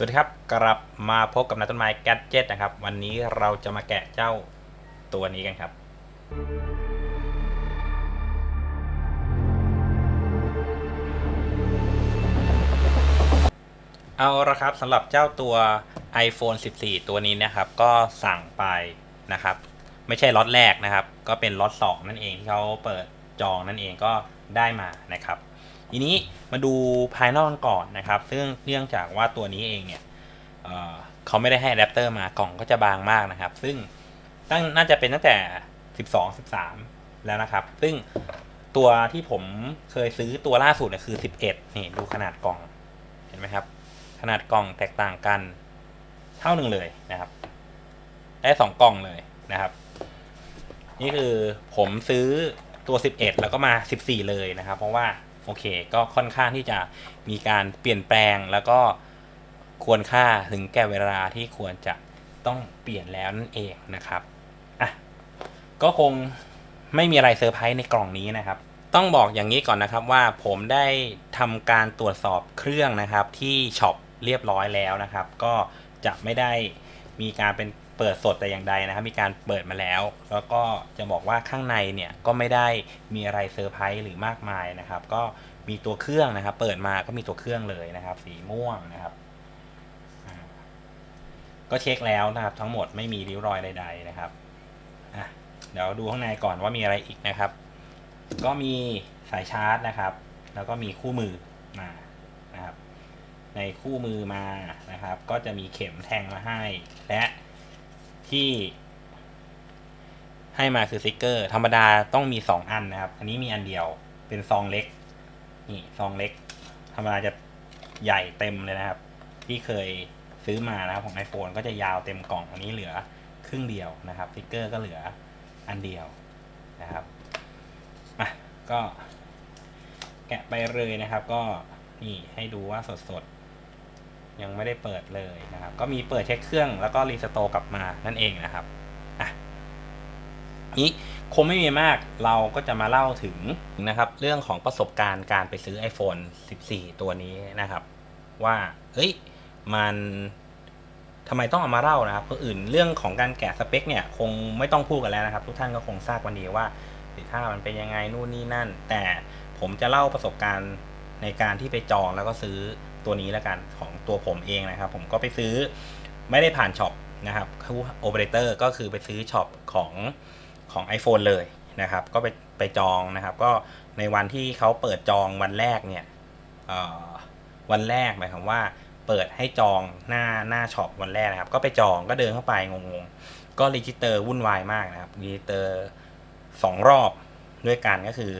สวัสดีครับกลับมาพบกับนายต้นไม้แกดเจ็ตนะครับ วันนี้เราจะมาแกะเจ้าตัวนี้กันครับ เอาละครับสำหรับเจ้าตัว iPhone 14 ตัวนี้นะครับ ก็สั่งไปนะครับ ไม่ใช่ล็อตแรกนะครับ ก็เป็นล็อต2นั่นเองที่เขาเปิดจองนั่นเองก็ได้มานะครับ ทีนี้มาดูภายนอกกันก่อนนะครับ ซึ่งเนื่องจากว่าตัวนี้เองเนี่ยเเขาไม่ได้ให้อะแดปเตอร์มากล่องก็จะบางมากนะครับ ซึ่งตั้งน่าจะเป็นตั้งแต่ 12 13 แล้วนะครับ ซึ่งตัวที่ผมเคยซื้อตัวล่าสุดเนี่ยคือ 11 นี่ดูขนาดกล่องเห็นไหมครับ ขนาดกล่องแตกต่างกันเท่าหนึ่งเลยนะครับ ได้สองกล่องเลยนะครับ นี่คือผมซื้อตัว 11 แล้วก็มา 14 เลยนะครับ เพราะว่า โอเค ก็ค่อนข้างที่จะมีการเปลี่ยนแปลงแล้วก็ควรค่าถึงแก่เวลาที่ควรจะต้องเปลี่ยนแล้วนั่นเองนะครับอะก็คงไม่มีอะไรเซอร์ไพรส์ในกล่องนี้นะครับ ต้องบอกอย่างนี้ก่อนนะครับว่าผมได้ทำการตรวจสอบเครื่องนะครับที่ช็อปเรียบร้อยแล้วนะครับ ก็จะไม่ได้มีการเป็น เปิดสดแต่อย่างใดนะครับ มีการเปิดมาแล้ว แล้วก็จะบอกว่าข้างในเนี่ยก็ไม่ได้มีอะไรเซอร์ไพรส์หรือมากมายนะครับ ก็มีตัวเครื่องนะครับ เปิดมาก็มีตัวเครื่องเลยนะครับ สีม่วงนะครับ ก็เช็คแล้วนะครับ ทั้งหมดไม่มีริ้วรอยใด ๆนะครับเดี๋ยวดูข้างในก่อนว่ามีอะไรอีกนะครับ ก็มีสายชาร์จนะครับ แล้วก็มีคู่มือมานะครับ ในคู่มือมานะครับ ก็จะมีเข็มแทงมาให้และ ที่ให้มาคือสติกเกอร์ ธรรมดาต้องมี2อันนะครับ อันนี้มีอันเดียวเป็นซองเล็ก นี่ซองเล็ก ธรรมดาจะใหญ่เต็มเลยนะครับ ที่เคยซื้อมานะครับของ iPhone ก็จะยาวเต็มกล่องอันนี้เหลือครึ่งเดียวนะครับสติกเกอร์ก็เหลืออันเดียวนะครับอะก็แกะไปเลยนะครับ ก็นี่ให้ดูว่าสดๆ ยังไม่ได้เปิดเลยนะครับ ก็มีเปิดเช็คเครื่องแล้วก็รีสโตร์กลับมานั่นเองนะครับอะนี้คงไม่มีมากเราก็จะมาเล่าถึงนะครับเรื่องของประสบการณ์การไปซื้อ iPhone 14 ตัวนี้นะครับ ว่าเฮ้ยมันทำไมต้องเอามาเล่านะครับเพราะอื่นเรื่องของการแกะสเปคเนี่ยคงไม่ต้องพูดกันแล้วนะครับ ทุกท่านก็คงทราบกันดีว่าสินค้ามันเป็นยังไงนู่นนี่นั่น แต่ผมจะเล่าประสบการณ์ ในการที่ไปจองแล้วก็ซื้อตัวนี้แล้วกันของตัวผมเองนะครับ ผมก็ไปซื้อไม่ได้ผ่านช็อปนะครับคือโอเปอเรเตอร์ก็คือไปซื้อช็อปของของ iPhone เลยนะครับ ก็ไปไปจองนะครับ ก็ในวันที่เขาเปิดจองวันแรกเนี่ยวันแรกหมายความว่า เปิดให้จองหน้าหน้าช็อปวันแรกนะครับ ก็ไปจองก็เดินเข้าไปงงๆ ก็รีจิสเตอร์วุ่นวายมากนะครับรีจิสเตอร์สองรอบด้วยกันก็คือ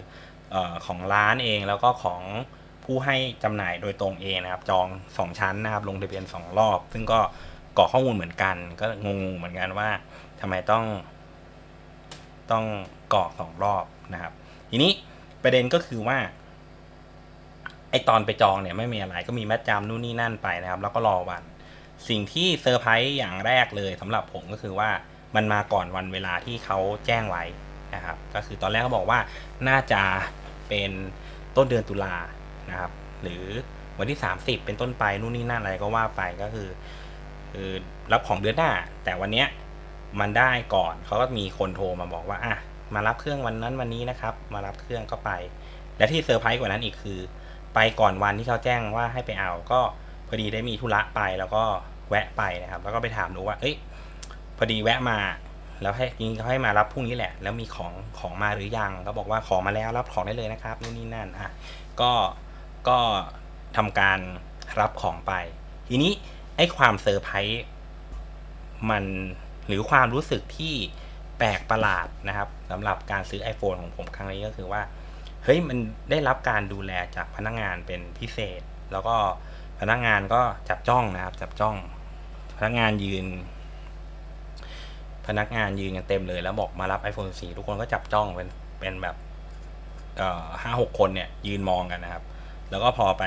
อของร้านเองแล้วก็ของ ผู้ให้จำหน่ายโดยตรงเองนะครับ จองสองชั้นนะครับ ลงทะเบียนสองรอบ ซึ่งก็กรอกข้อมูลเหมือนกัน ก็งงเหมือนกันว่าทำไมต้อง ต้องกรอกสองรอบนะครับ ทีนี้ประเด็นก็คือว่าไอตอนไปจองเนี่ยไม่มีอะไรก็มีแมดจำนู่นนี่นั่นไปนะครับ แล้วก็รอวัน สิ่งที่เซอร์ไพรส์อย่างแรกเลยสำหรับผมก็คือว่ามันมาก่อนวันเวลาที่เขาแจ้งไว้นะครับ ก็คือตอนแรกเขาบอกว่าน่าจะเป็นต้นเดือนตุลา นะครับ หรือวันที่ 30 เป็นต้นไปนู่นนี่นั่นอะไรก็ว่าไปก็คือคือรับของเดือนหน้า แต่วันเนี้ยมันได้ก่อนเขาก็มีคนโทรมาบอกว่าอะมารับเครื่องวันนั้นวันนี้นะครับ มารับเครื่องก็ไป และที่เซอร์ไพรส์กว่านั้นอีกคือ ไปก่อนวันที่เขาแจ้งว่าให้ไปเอาก็พอดีได้มีธุระไปแล้วก็แวะไปนะครับ แล้วก็ไปถามดูว่า เอ้ย พอดีแวะมา แล้วให้จริงเขาให้มารับพรุ่งนี้แหละ แล้วมีของของมาหรือยังก็บอกว่าของมาแล้วรับของได้เลยนะครับนู่นนี่นั่นอะก็ ก็ทำการรับของไป ทีนี้ไอ้ความเซอร์ไพรส์มันหรือความรู้สึกที่แปลกประหลาดนะครับสำหรับการซื้อ iPhone ของผมครั้งนี้ก็คือว่า เฮ้ยมันได้รับการดูแลจากพนักงานเป็นพิเศษ แล้วก็พนักงานก็จับจ้องนะครับ จับจ้อง พนักงานยืน พนักงานยืนกันเต็มเลย แล้วบอกมารับ iPhone 4 ทุกคนก็จับจ้องเป็นเป็นแบบห้าหกคนเนี่ยยืนมองกันนะครับ แล้วก็พอไป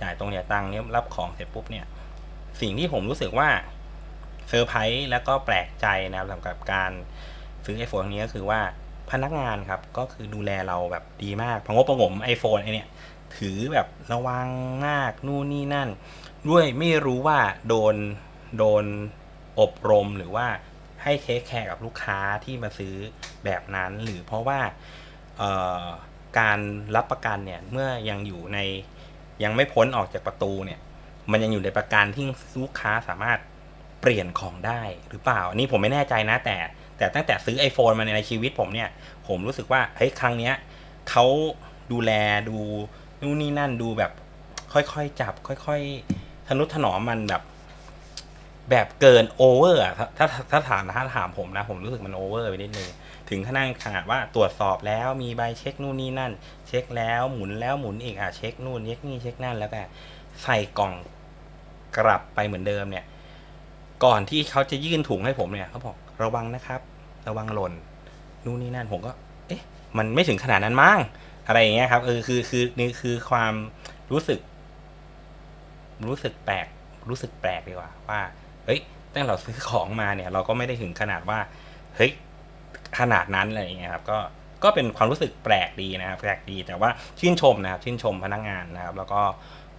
จ่ายตรงจ่ยตังค์เนี่ยรับของเสร็จปุ๊บเนี่ย สิ่งที่ผมรู้สึกว่าเซอร์ไพรส์แล้วก็แปลกใจนะครับสำหรับการซื้อ iPhone นี้ก็คือว่าพนักงานครับ ก็คือดูแลเราแบบดีมากพองบประงม iPhone ไอเนี่ยถือแบบระวังมากนู่นนี่นั่น ด้วยไม่รู้ว่าโดนโดนอบรมหรือว่าให้เทคแคร์กับลูกค้าที่มาซื้อแบบนั้น หรือเพราะว่าเอ การรับประกันเนี่ย เมื่อยังอยู่ในยังไม่พ้นออกจากประตูเนี่ย มันยังอยู่ในประกันที่ลูกค้าสามารถเปลี่ยนของได้หรือเปล่า อันนี้ผมไม่แน่ใจนะ แต่ แต่ตั้งแต่ซื้อ iPhone มาในชีวิตผมเนี่ย ผมรู้สึกว่าเฮ้ยครั้งเนี้ยเขาดูแลดูนู่นนี่นั่นดูแบบ ค่อยๆจับ ค่อยๆทนุถนอมมันแบบ แบบเกินโอเวอร์อะถ้าถ้าถ้าถามถ้าถามผมนะ ผมรู้สึกมันโอเวอร์ไปนิดนึง ถึงขนาดขนาดว่าตรวจสอบแล้วมีใบเช็คนู่นนี่นั่น เช็คแล้วหมุนแล้วหมุนอีกอะเช็คนู่นเช็คนี่เช็คนั่นแล้วก็ใส่กล่องกลับไปเหมือนเดิมเนี่ย ก่อนที่เขาจะยื่นถุงให้ผมเนี่ยเขาบอกระวังนะครับ ระวังหล่นนู่นนี่นั่นผมก็ เอ๊ะ มันไม่ถึงขนาดนั้นมั้งอะไรอย่างเงี้ยครับเออคือคือนี่คือความรู้สึก รู้สึกแปลก รู้สึกแปลกดีกว่า ว่า เฮ้ยตั้งแต่เราซื้อของมาเนี่ย เราก็ไม่ได้ถึงขนาดว่า เฮ้ย ขนาดนั้นอะไรอย่างเงี้ยครับก็ก็เป็นความรู้สึกแปลกดีนะครับแปลกดีแต่ว่าชื่นชมนะครับชื่นชมพนักงานนะครับ แล้วก็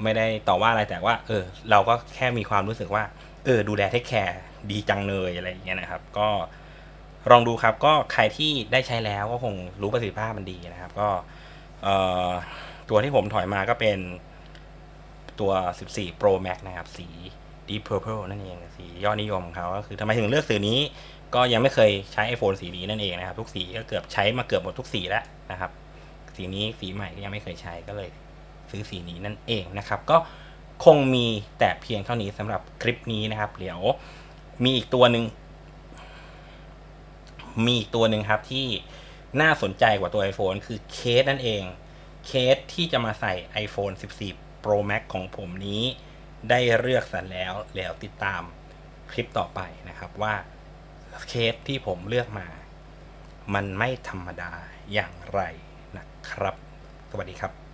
ไม่ได้ต่อว่าอะไรแต่ว่า เออ เราก็แค่มีความรู้สึกว่า เออ ดูแลเทคแคร์ดีจังเลยอะไรอย่างเงี้ยนะครับ ก็ลองดูครับ ก็ใครที่ได้ใช้แล้วก็คงรู้ประสิทธิภาพมันดีนะครับ ก็เอ่อตัวที่ผมถอยมาก็เป็นตัว 14 Pro Max นะครับ สี Deep Purple นั่นเองสียอดนิยมของเขาก็คือทำไมถึงเลือกสีนี้ ก็ยังไม่เคยใช้ iPhone สีนี้นั่นเองนะครับ ทุกสีก็เกือบใช้มาเกือบหมดทุกสีแล้วนะครับ สีนี้สีใหม่ก็ยังไม่เคยใช้ก็เลยซื้อสีนี้นั่นเองนะครับ ก็คงมีแต่เพียงเท่านี้สำหรับคลิปนี้นะครับ เดี๋ยวมีอีกตัวหนึ่งมีอีกตัวหนึ่งครับที่น่าสนใจกว่าตัว iPhone คือเคสนั่นเอง เคสที่จะมาใส่ iPhone 14 Pro Max ของผมนี้ ได้เลือกสรรแล้วแล้วติดตามคลิปต่อไปนะครับว่า เคสที่ผมเลือกมา มันไม่ธรรมดาอย่างไรนะครับ สวัสดีครับ